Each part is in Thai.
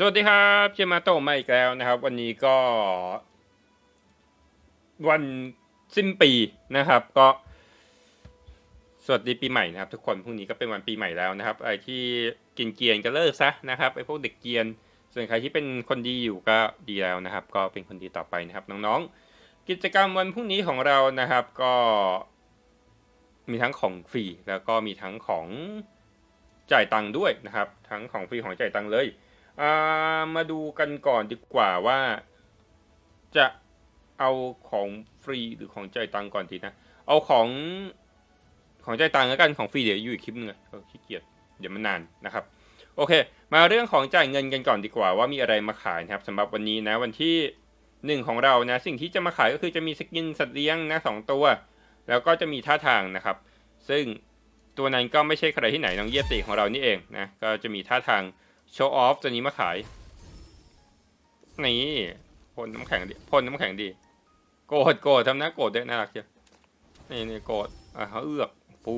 สวัสดีครับเจมาโตมาอีกแล้วนะครับ วันนี้ก็ วันสิ้นปีนะครับ ก็ สวัสดีปีใหม่นะครับ ทุกคนพรุ่งนี้ก็เป็นวันปีใหม่แล้วนะครับไอ้ที่กินเกียนก็เลิกซะนะครับไอ้พวกเด็กเกียน ส่วนใครที่เป็นคนดีอยู่ก็ดีแล้วนะครับ ก็เป็นคนดีต่อไปนะครับน้องๆ กิจกรรมวันพรุ่งนี้ของเรานะครับ ก็ มีทั้งของฟรีแล้วก็มีทั้งของจ่ายตังค์ด้วยนะครับ ทั้งของฟรีของจ่ายตังค์เลย อ่ามาดูกันก่อนดีกว่าว่า จะเอาของฟรีหรือของใจตังก่อนดีนะ เอาของของใจตังแล้วกันของฟรีเดี๋ยวอยู่อีกคลิปหนึงอะขี้เกียจเดี๋ยวมันนานนะครับ โอเค มาเรื่องของจ่ายเงินกันก่อนดีกว่า ว่ามีอะไรมาขายนะครับสำหรับวันนี้นะวันที่หนึ่งของเรานะ สิ่งที่จะมาขายก็คือจะมีสกินสัตว์เลี้ยงนะสองตัว แล้วก็จะมีท่าทางนะครับ ซึ่งตัวนั้นก็ไม่ใช่ใครที่ไหนน้องเยติของเรานี่เองนะก็จะมีท่าทาง โชว์ออฟตัวนี้มาขาย นี่พ่นน้ำแข็งดีพ่นน้ำแข็งดีโกรธโกรธทำหน้าโกรธด้วยน่ารักเชียวนี่นี่โกรธอะเขาเอือกปู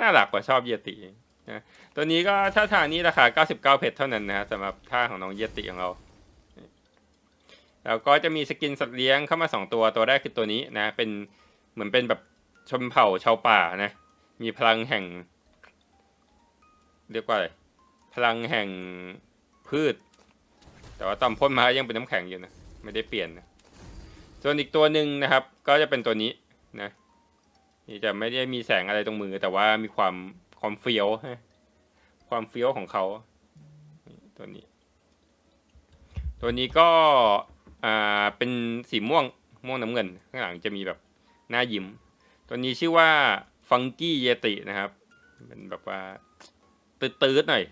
น่ารักกว่าชอบเยตินะตัวนี้ก็ท่าทางนี้ราคา 99 เพชรเท่านั้นนะสำหรับท่าของน้องเยติของเราแล้วก็จะมีสกินสัตว์เลี้ยงเข้ามาสองตัวตัวแรกคือตัวนี้นะ เป็นเหมือนเป็นแบบชนเผ่าชาวป่านะ มีพลังแห่ง เรียกว่าอะไรพลังแห่งพืช แต่ว่าตอนพ่นมายังเป็นน้ำแข็งอยู่นะ ไม่ได้เปลี่ยนนะส่วนอีกตัวหนึ่งนะครับ ก็จะเป็นตัวนี้นะนี่จะไม่ได้มีแสงอะไรตรงมือ แต่ว่ามีความความเฟี้ยวฮะความเฟี้ยวของเขาตัวนี้ ตัวนี้ก็อ่าเป็นสีม่วงม่วงน้ำเงิน ข้างหลังจะมีแบบหน้ายิ้ม ตัวนี้ชื่อว่า ฟังกี้เยตินะครับเป็นแบบว่าตืดๆหน่อย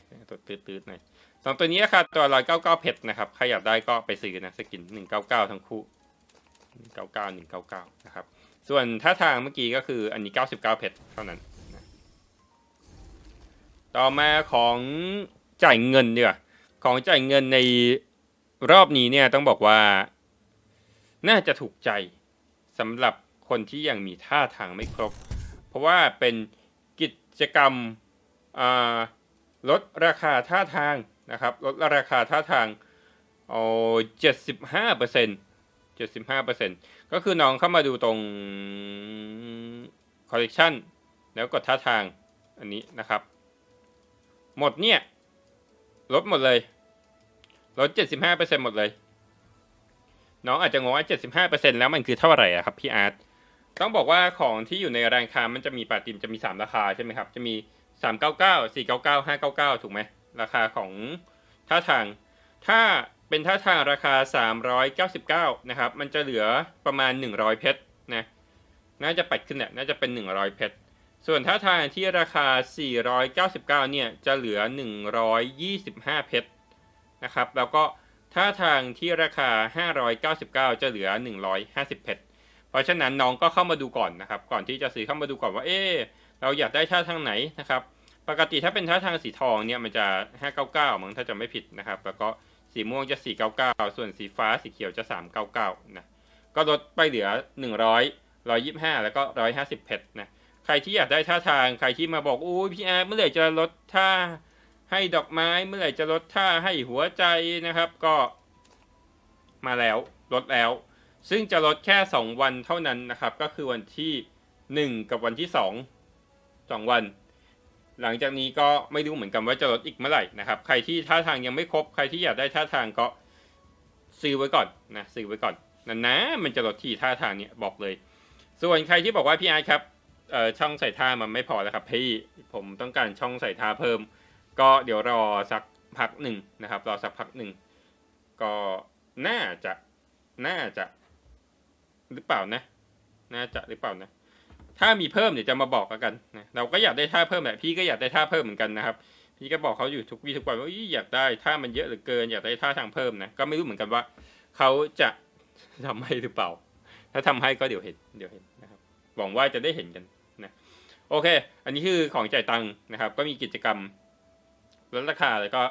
ตืดๆหน่อยสองตัวนี้ราคาตัวร้อยเก้าเก้าเพชรนะครับ ใครอยากได้ก็ไปซื้อนะสกินหนึ่งเก้าเก้าทั้งคู่หนึ่งเก้าเก้าหนึ่งเก้าเก้านะครับ ส่วนท่าทางเมื่อกี้ก็คืออันนี้เก้าสิบเก้าเพชรเท่านั้นนะต่อมาของจ่ายเงินเดีกว่าของจ่ายเงินในรอบนี้เนี่ยต้องบอกว่า น่าจะถูกใจสำหรับคนที่ยังมีท่าทางไม่ครบ เพราะว่าเป็นกิจกรรมลดราคาท่าทางนะครับลดราคาท่าทางเอาเจ็ดสิบห้าเปอร์เซ็นต์เจ็ดสิบห้าเปอร์เซ็นต์ก็คือน้องเข้ามาดูตรงคอลเลกชันแล้วกดท่าทางอันนี้นะครับ หมดเนี่ย ลดหมดเลย ลดเจ็ดสิบห้าเปอร์เซ็นต์หมดเลย น้องอาจจะงงว่าเจ็ดสิบห้าเปอร์เซ็นต์แล้วมันคือเท่าไหร่อะครับพี่อาร์ต ต้องบอกว่าของที่อยู่ในแรงค้ามันจะมีปาติมจะมีสามราคาใช่ไหมครับ จะมีสามเก้าเก้าสี่เก้าเก้าห้าเก้าเก้าถูกไหมราคาของท่าทาง ถ้าเป็นท่าทางราคาสามร้อยเก้าสิบเก้านะครับ มันจะเหลือประมาณหนึ่งร้อยเพชรนะน่าจะปัดขึ้นแหละน่าจะเป็นหนึ่งร้อยเพชรส่วนท่าทางที่ราคาสี่ร้อยเก้าสิบเก้าเนี่ยจะเหลือหนึ่งร้อยยี่สิบห้าเพชรนะครับ แล้วก็ท่าทางที่ราคาห้้ารอยเกาสิบเก้าจะเหลือหนึ่งร้อยห้าสิบเพชร เพราะฉะนั้นน้องก็เข้ามาดูก่อนนะครับ ก่อนที่จะซื้อเข้ามาดูก่อนว่าเออเราอยากได้ท่าทางไหนนะครับ ปกติถ้าเป็นท่าทางสีทองเนี่ยมันจะ 599มั้งถ้าจะไม่ผิดนะครับ แล้วก็สีม่วงจะ 499 ส่วนสีฟ้าสีเขียวจะ 399นะก็ลดไปเหลือ 100 125 แล้วก็ 150 เพชรนะใครที่อยากได้ท่าทางใครที่มาบอกอู้พี่แอร์เมื่อไหร่จะลดท่าให้ดอกไม้เมื่อไหร่จะลดท่าให้หัวใจนะครับ ก็มาแล้วลดแล้ว ซึ่งจะลดแค่ 2 วันเท่านั้นนะครับ ก็คือวันที่ 1 กับวันที่ 2 2 วัน หลังจากนี้ก็ไม่รู้เหมือนกันว่าจะลดอีกเมื่อไหร่นะครับ ใครที่ท่าทางยังไม่ครบ ใครที่อยากได้ท่าทางก็ซื้อไว้ก่อนนะซื้อไว้ก่อนนะนะมันจะลดที่ท่าทางเนี่ยบอกเลย ส่วนใครที่บอกว่าพี่อาร์ครับช่องใส่ท่ามันไม่พอแล้วครับพี่ผมต้องการช่องใส่ท่าเพิ่ม ก็เดี๋ยวรอสักพักหนึ่งนะครับ รอสักพักหนึ่งก็น่าจะน่าจะ หรือเปล่านะ น่าจะหรือเปล่านะ ถ้ามีเพิ่มเดี๋ยวจะมาบอกกันนะเราก็อยากได้ท่าเพิ่มแหละพี่ก็อยากได้ท่าเพิ่มเหมือนกันนะครับ พี่ก็บอกเขาอยู่ทุกวี่ทุกวันว่าอยากได้ท่ามันเยอะเหลือเกินอยากได้ท่าทางเพิ่มนะก็ไม่รู้เหมือนกันว่าเขาจะทำให้หรือเปล่า ถ้าทำให้ก็เดี๋ยวเห็นเดี๋ยวเห็นนะครับหวังว่าจะได้เห็นกันนะโอเค อันนี้คือของจ่ายตังค์นะครับ ก็มีกิจกรรมลดราคาแล้วก็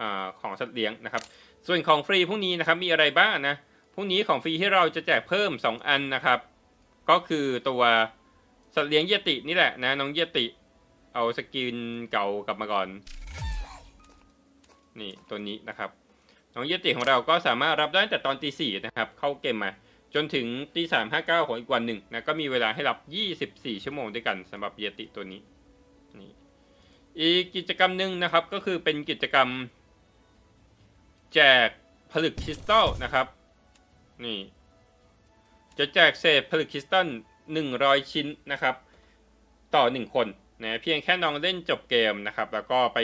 อของสัตว์เลี้ยงนะครับ ส่วนของฟรีพวกนี้นะครับมีอะไรบ้างนะ พรุ่งนี้ของฟรีที่เราจะแจกเพิ่ม 2 อันนะครับ ก็คือตัวสัตว์เลี้ยงเยตินี่แหละนะน้องเยติ เอาสกินเก่ากลับมาก่อน นี่ตัวนี้นะครับ น้องเยติของเราก็สามารถรับได้แต่ตอนตีสี่นะครับ เข้าเกมมา จนถึงตีสามห้าเก้าของอีกวันหนึ่งนะก็มีเวลาให้รับยี่สิบสี่ชั่วโมงด้วยกันสำหรับเยติตัวนี้นี่อีกกิจกรรมหนึ่งนะครับก็คือเป็นกิจกรรม แจกผลึกคริสตัลนะครับ นี่ จะแจกเศษผลึกคริสตัล100 ชิ้นนะครับ ต่อ 1 คนนะเพียงแค่น้องเล่นจบเกมนะครับ แล้วก็ไป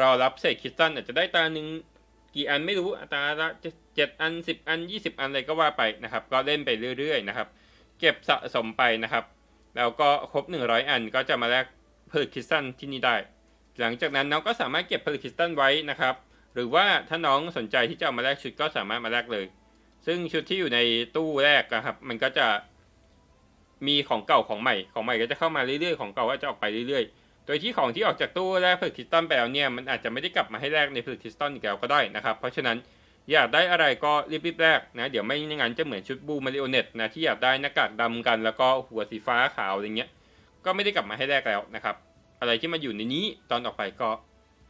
รอรับเศษคริสตัลอาจจะได้ตาหนึ่งกี่อันไม่รู้อัตราละเจ็ดอัน10อัน20อันอะไรก็ว่าไปนะครับ ก็เล่นไปเรื่อยๆนะครับ เก็บสะสมไปนะครับ แล้วก็ครบ100อันก็จะมาแลกผลึกคริสตัลที่นี่ได้ หลังจากนั้นน้องก็สามารถเก็บผลึกคริสตัลไว้นะครับ หรือว่าถ้าน้องสนใจที่จะเอามาแลกชุดก็สามารถมาแลกเลย ซึ่งชุดที่อยู่ในตู้แรกอะครับ มันก็จะมีของเก่าของใหม่ของใหม่ก็จะเข้ามาเรื่อยๆของเก่าก็จะออกไปเรื่อยๆ โดยที่ของที่ออกจากตู้แรกผลึกคริสตัลไปแล้วเนี่ยมันอาจจะไม่ได้กลับมาให้แลกในผลึกคริสตัลอีกแล้วก็ได้นะครับ เพราะฉะนั้นอยากได้อะไรก็รีบๆแลกนะเดี๋ยวไม่งั้นจะเหมือนชุดบูมาริโอเน็ตนะที่อยากได้หน้ากากดำกันแล้วก็หัวสีฟ้าขาวอะไรเงี้ยก็ไม่ได้กลับมาให้แลกแล้วนะครับ อะไรที่มาอยู่ในนี้ตอนออกไปก็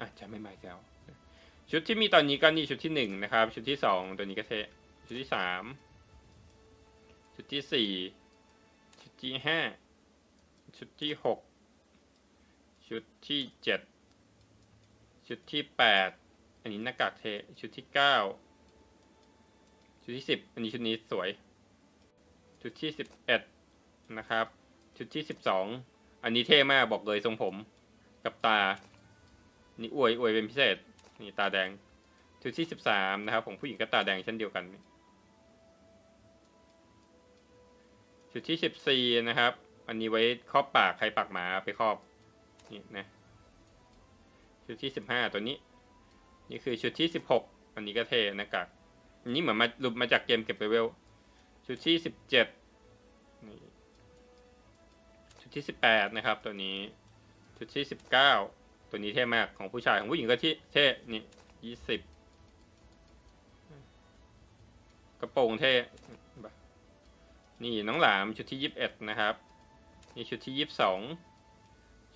อาจจะไม่มาแล้ว ชุดที่มีตอนนี้ก็นี่ชุดที่หนึ่งนะครับชุดที่สองตัวนี้ก็เท ชุดที่สามชุดที่สี่ชุดที่ห้าชุดที่หกชุดที่เจ็ดชุดที่แปดอันนี้หน้ากากเทชุดที่เก้าชุดที่สิบอันนี้ชุดนี้สวย ชุดที่สิบเอ็ดนะครับ ชุดที่สิบสองอันนี้เท่มากบอกเลยทรงผมกับตา นี่อวยอวยเป็นพิเศษ นี่ตาแดง ชุดที่สิบสามนะครับ ของผู้หญิงก็ตาแดงเช่นเดียวกัน ชุดที่สิบสี่นะครับ อันนี้ไว้ครอบปากใครปากหมาไปครอบนี่นะชุดที่สิบห้าตัวนี้ นี่คือชุดที่สิบหกอันนี้ก็เทน้ากากอันนี้เหมือนมาหลุดมาจากเกมเก็บเลเวลชุดที่สิบเจ็ดชุดที่สิบแปดนะครับ ตัวนี้ชุดที่สิบเก้าตัวนี้เท่มากของผู้ชายของผู้หญิงก็ที่เท่นี่ยี่สิบกระโปรงเท่ นี่น้องหลามชุดที่ยี่สิบเอ็ดนะครับนี่ชุดที่ยี่สิบสอง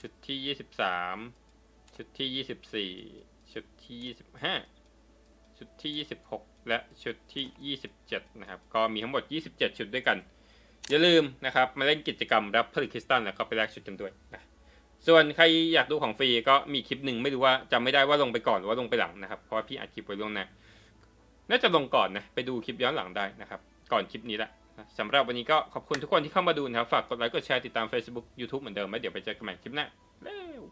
ชุดที่ยี่สิบสามชุดที่ยี่สิบสี่ชุดที่ยี่สิบห้าชุดที่ยี่สิบหกและชุดที่ยี่สิบเจ็ดนะครับ ก็มีทั้งหมดยี่สิบเจ็ดชุดด้วยกัน อย่าลืมนะครับมาเล่นกิจกรรมรับผลิตคริสตัลแล้วก็ไปแลกชุดกันด้วยนะส่วนใครอยากดูของฟรีก็มีคลิปหนึ่งไม่รู้ว่าจำไม่ได้ว่าลงไปก่อนหรือว่าลงไปหลังนะครับ เพราะว่าพี่อัดคลิปไว้ล่วงหน้าน่าจะลงก่อนนะไปดูคลิปย้อนหลังได้นะครับ ก่อนคลิปนี้แหละ สำหรับวันนี้ก็ขอบคุณทุกคนที่เข้ามาดูนะครับ ฝากกดไลค์กดแชร์ติดตาม Facebook YouTube เหมือนเดิมแล้เดี๋ยวไปเจอกันใหม่คลิปหน้าเร็ว